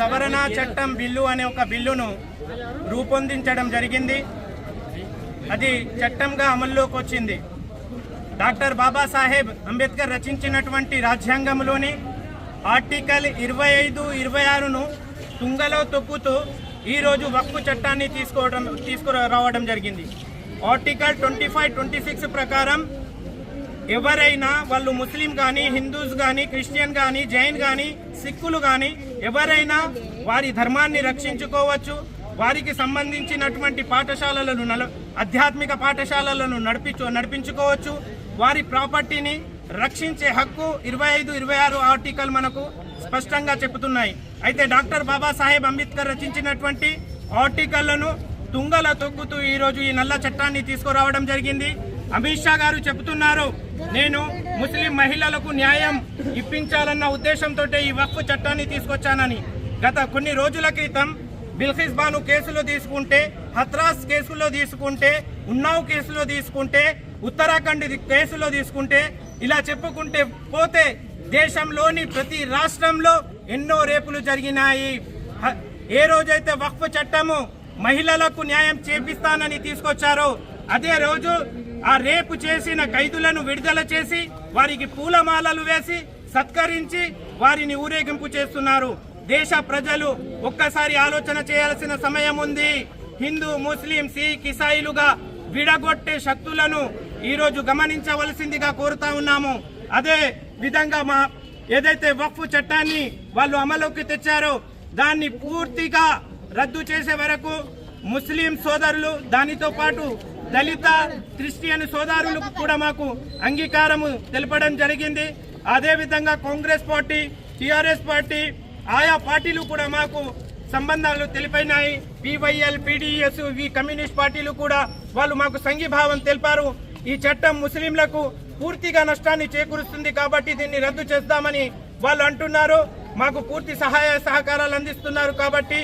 సవరణ చట్టం బిల్లు అనే ఒక బిల్లును రూపొందించడం జరిగింది. అది చట్టంగా అమల్లోకి వచ్చింది. డాక్టర్ బాబాసాహెబ్ అంబేద్కర్ రచించినటువంటి రాజ్యాంగంలోని ఆర్టికల్ ఇరవై ఐదు ఇరవై ఆరును తుంగలో తొక్కుతూ ఈరోజు వక్ఫ్ చట్టాన్ని తీసుకోవడం తీసుకురావడం జరిగింది. Article twenty five twenty six ప్రకారం ఎవరైనా వాళ్ళు ముస్లిం కానీ హిందూస్ కానీ క్రిస్టియన్ కానీ జైన్ కానీ సిక్కులు కానీ ఎవరైనా వారి ధర్మాన్ని రక్షించుకోవచ్చు. వారికి సంబంధించినటువంటి పాఠశాలలను నల ఆధ్యాత్మిక పాఠశాలలను నడిపించు నడిపించుకోవచ్చు. వారి ప్రాపర్టీని రక్షించే హక్కు ఇరవై ఐదు ఇరవై ఆరు ఆర్టికల్ మనకు స్పష్టంగా చెబుతున్నాయి. అయితే డాక్టర్ బాబాసాహెబ్ అంబేద్కర్ రచించినటువంటి ఆర్టికల్లను తుంగల తొక్కుతూ ఈరోజు ఈ నల్ల చట్టాన్ని తీసుకురావడం జరిగింది. అమిత్ షా గారు చెబుతున్నారు నేను ముస్లిం మహిళలకు న్యాయం ఇప్పించాలన్న ఉద్దేశంతో ఈ వక్ఫ్ చట్టాన్ని తీసుకొచ్చానని. గత కొన్ని రోజుల క్రితం బిల్ఖిస్ బాను కేసులో తీసుకుంటే హత్రాస్ కేసులో తీసుకుంటే ఉన్నావ్ కేసులో తీసుకుంటే ఉత్తరాఖండ్ కేసులో తీసుకుంటే ఇలా చెప్పుకుంటే పోతే దేశంలోని ప్రతి రాష్ట్రంలో ఎన్నో రేపులు జరిగినాయి. ఏ రోజైతే వక్ఫ్ చట్టము మహిళలకు న్యాయం చేపిస్తానని తీసుకొచ్చారో. అదే రోజు ఆ రేపు చేసిన ఖైదులను విడుదల చేసి వారికి పూలమాలలు వేసి సత్కరించి వారిని ఊరేగింపు చేస్తున్నారు. దేశ ప్రజలు ఒక్కసారి ఆలోచన చేయాల్సిన సమయం ఉంది. హిందూ ముస్లిం సిక్ ఇసాయిలుగా విడగొట్టే శక్తులను ఈరోజు గమనించవలసిందిగా కోరుతా ఉన్నాము. అదే విధంగా మా ఏదైతే వక్ఫ్ చట్టాన్ని వాళ్ళు అమలుకి తెచ్చారో దాన్ని పూర్తిగా రద్దు చేసే వరకు ముస్లిం సోదరులు దానితో పాటు దళిత క్రిస్టియన్ సోదరులకు కూడా మాకు అంగీకారము తెలపడం జరిగింది. అదేవిధంగా కాంగ్రెస్ పార్టీ టిఆర్ఎస్ పార్టీ ఆయా పార్టీలు కూడా మాకు సంబంధాలు తెలిపినాయి. పివైఎల్ పీడీఎస్ ఈ కమ్యూనిస్ట్ పార్టీలు కూడా వాళ్ళు మాకు సంఘీభావం తెలిపారు. ఈ చట్టం ముస్లింలకు పూర్తిగా నష్టాన్ని చేకూరుస్తుంది కాబట్టి దీన్ని రద్దు చేస్తామని వాళ్ళు అంటున్నారు. మాకు పూర్తి సహాయ సహకారాలు అందిస్తున్నారు కాబట్టి